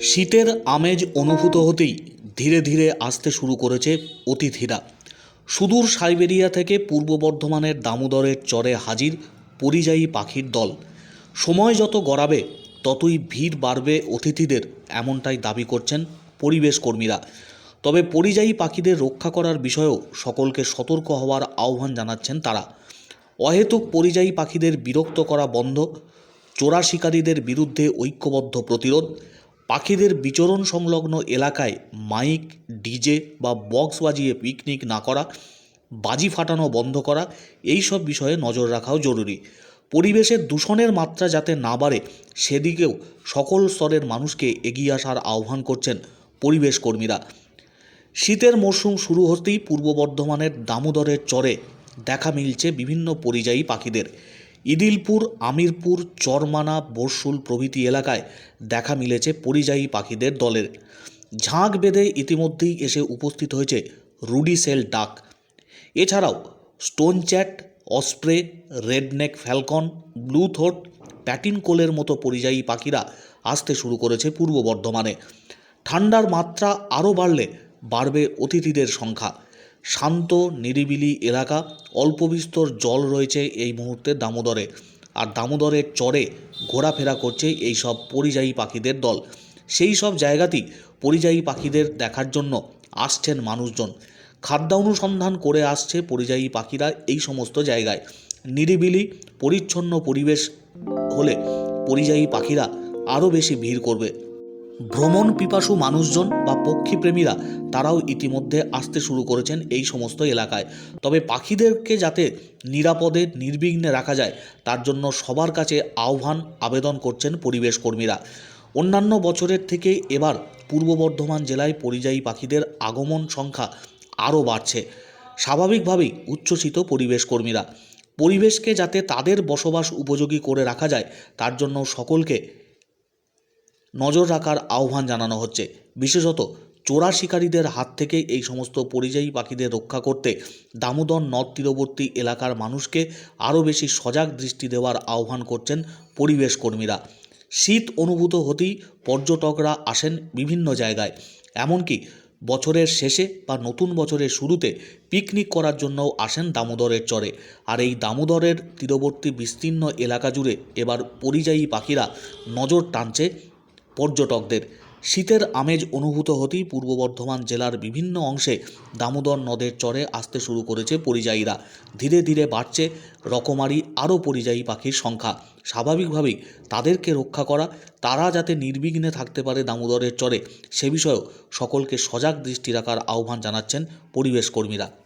শীতের আমেজ অনুভূত হতেই ধীরে ধীরে আসতে শুরু করেছে অতিথিরা। সুদূর সাইবেরিয়া থেকে পূর্ব বর্ধমানের দামোদরের চরে হাজির পরিযায়ী পাখির দল। সময় যত গড়াবে, ততই ভিড় বাড়বে অতিথিদের, এমনটাই দাবি করছেন পরিবেশ কর্মীরা। তবে পরিযায়ী পাখিদের রক্ষা করার বিষয়েও সকলকে সতর্ক হওয়ার আহ্বান জানাচ্ছেন তারা। অহেতুক পরিযায়ী পাখিদের বিরক্ত করা বন্ধ চোরা শিকারীদের বিরুদ্ধে ঐক্যবদ্ধ প্রতিরোধ পাখিদের বিচরণ সংলগ্ন এলাকায় মাইক, ডিজে বা বক্স বাজিয়ে পিকনিক না করা, বাজি ফাটানো বন্ধ করা, এই সব বিষয়ে নজর রাখাও জরুরি। পরিবেশের দূষণের মাত্রা যাতে না বাড়ে, সেদিকেও সকল স্তরের মানুষকে এগিয়ে আসার আহ্বান করছেন পরিবেশ কর্মীরা। শীতের মরশুম শুরু হতেই পূর্ব বর্ধমানের দামোদরের চরে দেখা মিলছে বিভিন্ন পরিযায়ী পাখিদের। ইদিলপুর, আমিরপুর, চরমানা বর্ষুল প্রভৃতি এলাকায় দেখা মিলেছে পরিযায়ী পাখিদের দলের। ঝাঁক বেঁধে ইতিমধ্যেই এসে উপস্থিত হয়েছে রুডি সেল ডাক। এছাড়াও stonechat, osprey, redneck falcon, bluethroat প্যাটিন কোলের মতো পরিযায়ী পাখিরা আসতে শুরু করেছে পূর্ব বর্ধমানে। ঠান্ডার মাত্রা আরও বাড়লে বাড়বে অতিথিদের সংখ্যা। শান্ত, নিরিবিলি এলাকা অল্প বিস্তর জল রয়েছে এই মুহূর্তে দামোদরে। আর দামোদরের চরে ঘোরাফেরা করছে এই সব পরিযায়ী পাখিদের দল। সেই সব জায়গাতেই পরিযায়ী পাখিদের দেখার জন্য আসছেন মানুষজন। খাদ্য অনুসন্ধান করে আসছে পরিযায়ী পাখিরা এই সমস্ত জায়গায়। নিরিবিলি, পরিচ্ছন্ন পরিবেশ হলে পরিযায়ী পাখিরা আরও বেশি ভিড় করবে। ভ্রমণ পিপাসু মানুষজন বা পক্ষীপ্রেমীরা তারাও ইতিমধ্যে আসতে শুরু করেছেন এই সমস্ত এলাকায়। তবে পাখিদেরকে যাতে নিরাপদে, নির্বিঘ্নে রাখা যায়, তার জন্য সবার কাছে আহ্বান, আবেদন করছেন পরিবেশ কর্মীরা। অন্যান্য বছরের থেকে এবার পূর্ব বর্ধমান জেলায় পরিযায়ী পাখিদের আগমন সংখ্যা আরও বাড়ছে। স্বাভাবিকভাবেই উচ্ছ্বসিত পরিবেশ কর্মীরা। পরিবেশকে যাতে তাদের বসবাস উপযোগী করে রাখা যায়, তার জন্য সকলকে নজর রাখার আহ্বান জানানো হচ্ছে। বিশেষত চোরা শিকারীদের হাত থেকে এই সমস্ত পরিযায়ী পাখিদের রক্ষা করতে দামোদর নদ তীরবর্তী এলাকার মানুষকে আরও বেশি সজাগ দৃষ্টি দেওয়ার আহ্বান করছেন পরিবেশ কর্মীরা। শীত অনুভূত হতেই পর্যটকরা আসেন বিভিন্ন জায়গায়। এমনকি বছরের শেষে বা নতুন বছরের শুরুতে পিকনিক করার জন্যও আসেন দামোদরের চরে। আর এই দামোদরের তীরবর্তী বিস্তীর্ণ এলাকা জুড়ে এবার পরিযায়ী পাখিরা নজর টানছে পর্যটকদের। শীতের আমেজ অনুভূত হতেই পূর্ব বর্ধমান জেলার বিভিন্ন অংশে দামোদর নদের চরে আসতে শুরু করেছে পরিযায়ীরা। ধীরে ধীরে বাড়ছে রকমারি আরও পরিযায়ী পাখির সংখ্যা। স্বাভাবিকভাবেই তাদেরকে রক্ষা করা, তারা যাতে নির্বিঘ্নে থাকতে পারে দামোদরের চরে, সে বিষয়েও সকলকে সজাগ দৃষ্টি রাখার আহ্বান জানাচ্ছেন পরিবেশ কর্মীরা